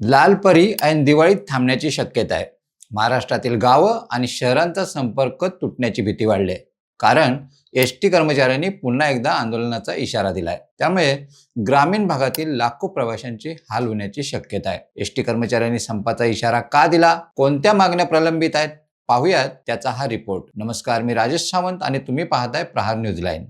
लालपरी ऐन दिवाळीत थांबण्याची शक्यता आहे. महाराष्ट्रातील गावं आणि शहरांचा संपर्क तुटण्याची भीती वाढली आहे. कारण एस टी कर्मचाऱ्यांनी पुन्हा एकदा आंदोलनाचा इशारा दिला आहे त्यामुळे ग्रामीण भागातील लाखो प्रवाशांची हाल होण्याची शक्यता आहे. एस टी कर्मचाऱ्यांनी संपाचा इशारा का दिला? कोणत्या मागण्या प्रलंबित आहेत? पाहूयात त्याचा हा रिपोर्ट नमस्कार मी राजेश सावंत आणि तुम्ही पाहताय Prahar news line.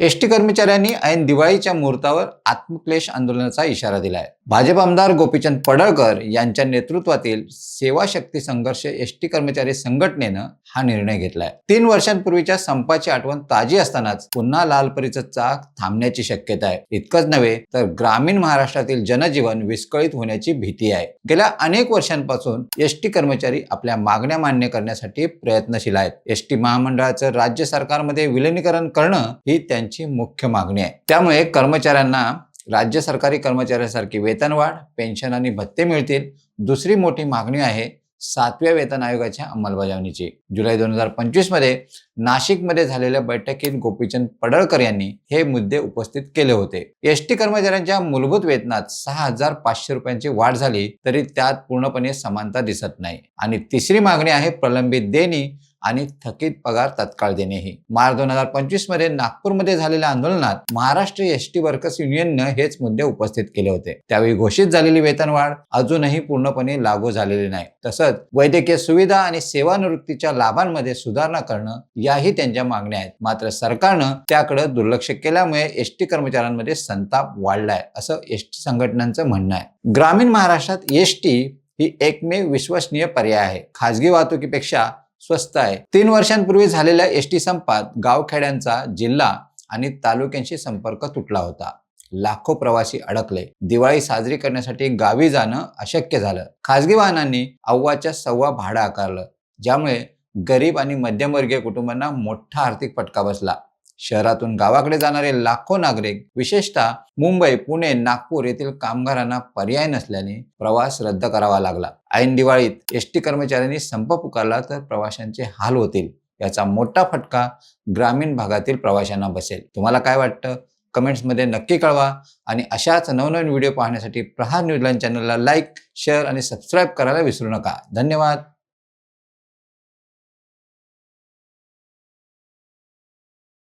S T कर्मचाऱ्यांनी ऐन दिवाळीच्या मुहूर्तावर आत्मक्लेश आंदोलनाचा इशारा दिला आहे भाजप आमदार गोपीचंद पडळकर यांच्या नेतृत्वातील सेवा शक्ती संघर्ष एस टी कर्मचारी संघटनेनं हा निर्णय घेतलाय. तीन वर्षांपूर्वीच्या संपाची आठवण ताजी असतानाच पुन्हा लालपरीचं चाक थांबण्याची शक्यता आहे. इतकंच नव्हे तर ग्रामीण महाराष्ट्रातील जनजीवन विस्कळीत होण्याची भीती आहे. गेल्या अनेक वर्षांपासून एस टी कर्मचारी आपल्या मागण्या मान्य करण्यासाठी प्रयत्नशील आहेत. एस टी महामंडळाचं राज्य सरकारमध्ये विलिनीकरण करणं ही त्यांची मुख्य मागणी आहे. त्यामुळे कर्मचाऱ्यांना राज्य सरकारी कर्मचाऱ्यांसारखी वेतनवाढ पेन्शन आणि भत्ते मिळतील. दुसरी मोठी मागणी आहे सातव्या वेतन आयोगाच्या अंमलबजावणीची. जुलै दोन हजार पंचवीसमध्ये नाशिकमध्ये झालेल्या बैठकीत गोपीचंद पडळकर यांनी हे मुद्दे उपस्थित केले होते. एस टी कर्मचाऱ्यांच्या मूलभूत वेतनात सहा हजार पाचशे रुपयांची वाढ झाली तरी त्यात पूर्णपणे समानता दिसत नाही. आणि तिसरी मागणी आहे प्रलंबित देणी. आणि थकीत पगार तत्काळ देणेही. मार्च दोन हजार पंचवीसमध्ये नागपूरमध्ये झालेल्या आंदोलनात महाराष्ट्र एस टी वर्कर्स युनियननं हेच मुद्दे उपस्थित केले होते. त्यावेळी घोषित झालेली वेतनवाढ अजूनही पूर्णपणे लागू झालेली नाही. तसंच वैद्यकीय सुविधा आणि सेवानिवृत्तीच्या लाभांमध्ये सुधारणा करणं याही त्यांच्या मागण्या आहेत. मात्र सरकारनं त्याकडे दुर्लक्ष केल्यामुळे एस टी कर्मचाऱ्यांमध्ये संताप वाढलाय असं एस टी संघटनांचं म्हणणं आहे. ग्रामीण महाराष्ट्रात एस टी ही एकमेव विश्वसनीय पर्याय आहे. खाजगी वाहतुकीपेक्षा स्वस्त आहे. तीन वर्षांपूर्वी झालेल्या एस टी संपात गावखेड्यांचा जिल्हा आणि तालुक्यांशी संपर्क तुटला होता. लाखो प्रवासी अडकले. दिवाळी साजरी करण्यासाठी गावी जाणं अशक्य झालं. खासगी वाहनांनी अव्वाच्या सव्वा भाडं आकारलं. ज्यामुळे गरीब आणि मध्यमवर्गीय कुटुंबांना मोठा आर्थिक फटका बसला. शहरातून गावाकडे जाणारे लाखो नागरिक विशेषतः मुंबई पुणे नागपूर येथील कामगारांना पर्याय नसल्याने प्रवास रद्द करावा लागला. ऐन दिवाळीत एस टी कर्मचाऱ्यांनी संप पुकारला तर प्रवाशांचे हाल होतील याचा मोठा फटका ग्रामीण भागातील प्रवाशांना बसेल. तुम्हाला काय वाटतं? कमेंट्समध्ये नक्की कळवा आणि अशाच नवनवीन व्हिडिओ पाहण्यासाठी प्रहार न्यूज चॅनलला लाईक शेअर आणि सबस्क्राईब करायला विसरू नका. धन्यवाद.